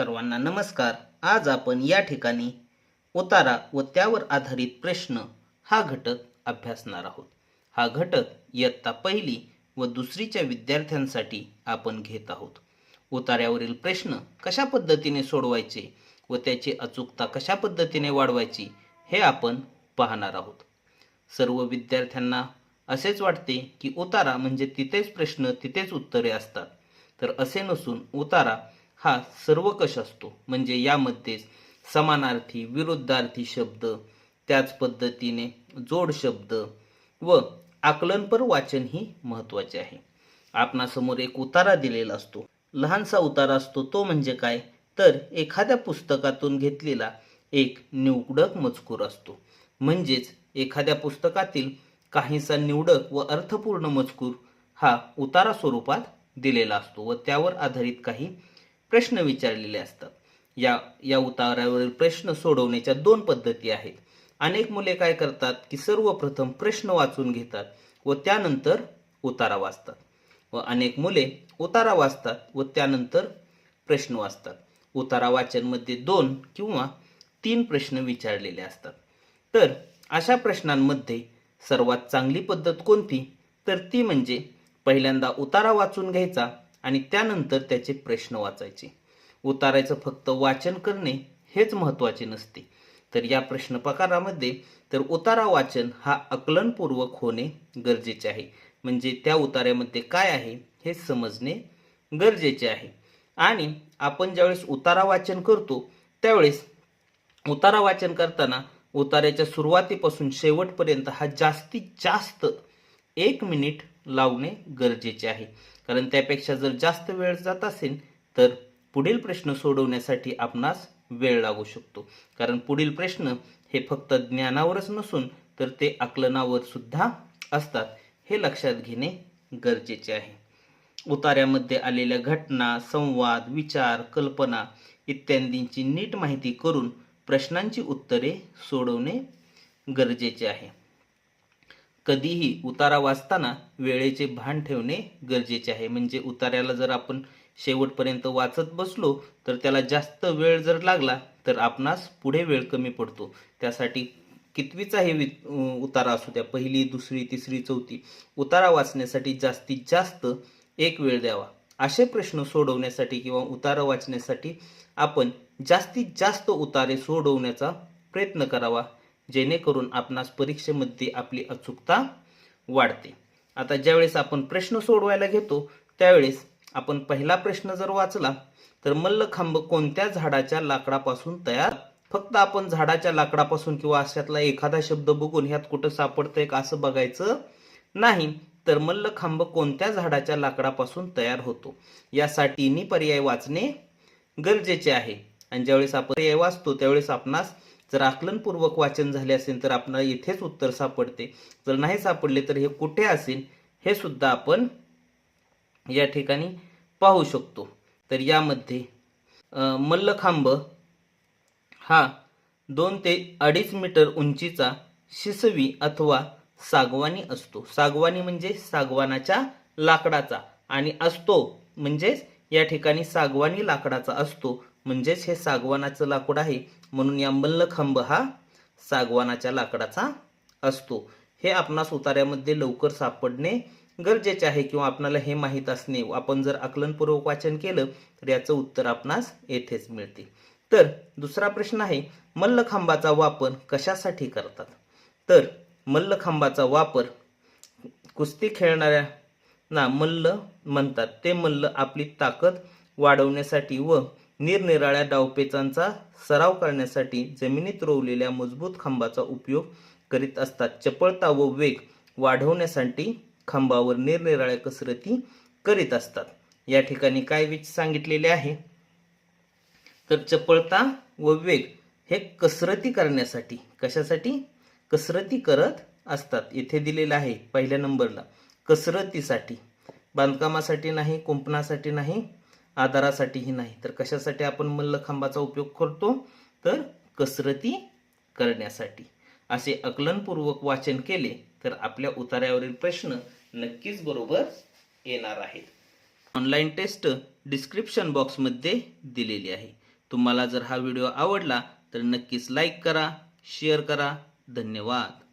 सर्वांना नमस्कार. आज आपण या ठिकाणी उतारा व त्यावर आधारित प्रश्न हा घटक अभ्यासणार आहोत. हा घटक इयत्ता पहिली व दुसरीच्या विद्यार्थ्यांसाठी आपण घेत आहोत. उतार्यावरील प्रश्न कशा पद्धतीने सोडवायचे व त्याची अचूकता कशा पद्धतीने वाढवायची हे आपण पाहणार आहोत. सर्व विद्यार्थ्यांना असेच वाटते की उतारा म्हणजे तिथेच प्रश्न तिथेच उत्तरे असतात. तर असे नसून उतारा हा सर्वकष असतो. म्हणजे यामध्येच समानार्थी विरुद्धार्थी शब्द त्याच पद्धतीने जोड शब्द व आकलनपर वाचन ही महत्त्वाचे आहे. आपणासमोर एक उतारा दिलेला असतो. लहानसा उतारा असतो तो म्हणजे काय? तर एखाद्या पुस्तकातून घेतलेला एक निवडक मजकूर असतो. म्हणजेच एखाद्या पुस्तकातील काहीसा निवडक व अर्थपूर्ण मजकूर हा उतारा स्वरूपात दिलेला असतो व त्यावर आधारित काही प्रश्न विचारलेले असतात. या या उतारावरील प्रश्न सोडवण्याच्या दोन पद्धती आहेत. अनेक मुले काय करतात की सर्वप्रथम प्रश्न वाचून घेतात व त्यानंतर उतारा वाचतात. व अनेक मुले उतारा वाचतात व त्यानंतर प्रश्न वाचतात. उतारा वाचनमध्ये दोन किंवा तीन प्रश्न विचारलेले असतात. तर अशा प्रश्नांमध्ये सर्वात चांगली पद्धत कोणती? तर ती म्हणजे पहिल्यांदा उतारा वाचून घ्यायचा आणि त्यानंतर त्याचे प्रश्न वाचायचे. उतारायचं फक्त वाचन करणे हेच महत्त्वाचे नसते. तर या प्रश्न प्रकारामध्ये तर उतारा वाचन हा आकलनपूर्वक होणे गरजेचे आहे. म्हणजे त्या उतार्यामध्ये काय आहे हे समजणे गरजेचे आहे. आणि आपण ज्यावेळेस उतारा वाचन करतो त्यावेळेस उतारा वाचन करताना उतार्याच्या सुरुवातीपासून शेवटपर्यंत हा जास्तीत जास्त एक मिनिट लावणे गरजेचे आहे. कारण त्यापेक्षा जर जास्त वेळ जात असेल तर पुढील प्रश्न सोडवण्यासाठी आपणास वेळ लागू शकतो. कारण पुढील प्रश्न हे फक्त ज्ञानावरच नसून तर ते आकलनावर सुद्धा असतात. हे लक्षात घेणे गरजेचे आहे. उतार्यामध्ये आलेल्या घटना संवाद विचार कल्पना इत्यादींची नीट माहिती करून प्रश्नांची उत्तरे सोडवणे गरजेचे आहे. कधीही उतारा वाचताना वेळेचे भान ठेवणे गरजेचे आहे. म्हणजे उतार्याला जर आपण शेवटपर्यंत वाचत बसलो तर त्याला जास्त वेळ जर लागला तर आपणास पुढे वेळ कमी पडतो. त्यासाठी कितवीचाही वि उतारा असू द्या पहिली दुसरी तिसरी चौथी उतारा वाचण्यासाठी जास्तीत जास्त एक वेळ द्यावा. असे प्रश्न सोडवण्यासाठी किंवा उतारा वाचण्यासाठी आपण जास्तीत जास्त उतारे सोडवण्याचा प्रयत्न करावा. जेणेकरून आपणास परीक्षेमध्ये आपली अचूकता वाढते. आता ज्यावेळेस आपण प्रश्न सोडवायला घेतो त्यावेळेस आपण पहिला प्रश्न जर वाचला तर मल्लखांब कोणत्या झाडाच्या लाकडापासून तयार? फक्त आपण झाडाच्या लाकडापासून किंवा अशातला एखादा शब्द बघून ह्यात कुठं सापडतंय का असं बघायचं नाही तर मल्लखांब कोणत्या झाडाच्या लाकडापासून तयार होतो? यासाठी तिन्ही पर्याय वाचणे गरजेचे आहे. आणि ज्यावेळेस आपण पर्याय वाचतो त्यावेळेस आपणास जर आकलनपूर्वक वाचन झाले असेल तर आपल्याला इथेच उत्तर सापडते. जर नाही सापडले तर हे कुठे असेल हे सुद्धा आपण या ठिकाणी पाहू शकतो. तर यामध्ये मल्लखांब हा दोन ते अडीच मीटर उंचीचा शिसवी अथवा सागवानी असतो. सागवानी म्हणजे सागवानाच्या लाकडाचा आणि असतो म्हणजेच या ठिकाणी सागवानी लाकडाचा असतो. म्हणजेच हे सागवानाचं लाकूड आहे. म्हणून या मल्लखांब हा सागवानाच्या लाकडाचा असतो. हे आपणास उतार्यामध्ये लवकर सापडणे गरजेचे आहे किंवा आपणाला हे माहीत असणे आपण जर आकलनपूर्वक वाचन केलं तर याचं उत्तर आपणास येथेच मिळते. तर दुसरा प्रश्न आहे मल्लखांबाचा वापर कशासाठी करतात? तर मल्लखांबाचा वापर कुस्ती खेळणाऱ्यांना मल्ल म्हणतात. ते मल्ल आपली ताकद वाढवण्यासाठी व निरनिराळ्या डावपेचांचा सराव करण्यासाठी जमिनीत रोवलेल्या मजबूत खांबाचा उपयोग करीत असतात. चपळता व वेग वाढवण्यासाठी खांबावर निरनिराळ्या कसरती करीत असतात. या ठिकाणी काय विच सांगितलेले आहे? तर चपळता व वेग हे कसरती करण्यासाठी कशासाठी? कसरती करत असतात. इथे दिलेलं आहे पहिल्या नंबरला. कसरतीसाठी. बांधकामासाठी नाही कुंपणासाठी नाही आधारासाठीही नाही. तर कशासाठी आपण मल्लखांबाचा उपयोग करतो? तर कसरती करण्यासाठी. असे आकलनपूर्वक वाचन केले तर आपल्या उतार्यावरील प्रश्न नक्कीच बरोबर येणार आहेत. ऑनलाईन टेस्ट डिस्क्रिप्शन बॉक्समध्ये दिलेली आहे. तुम्हाला जर हा व्हिडिओ आवडला तर नक्कीच लाईक करा शेअर करा. धन्यवाद.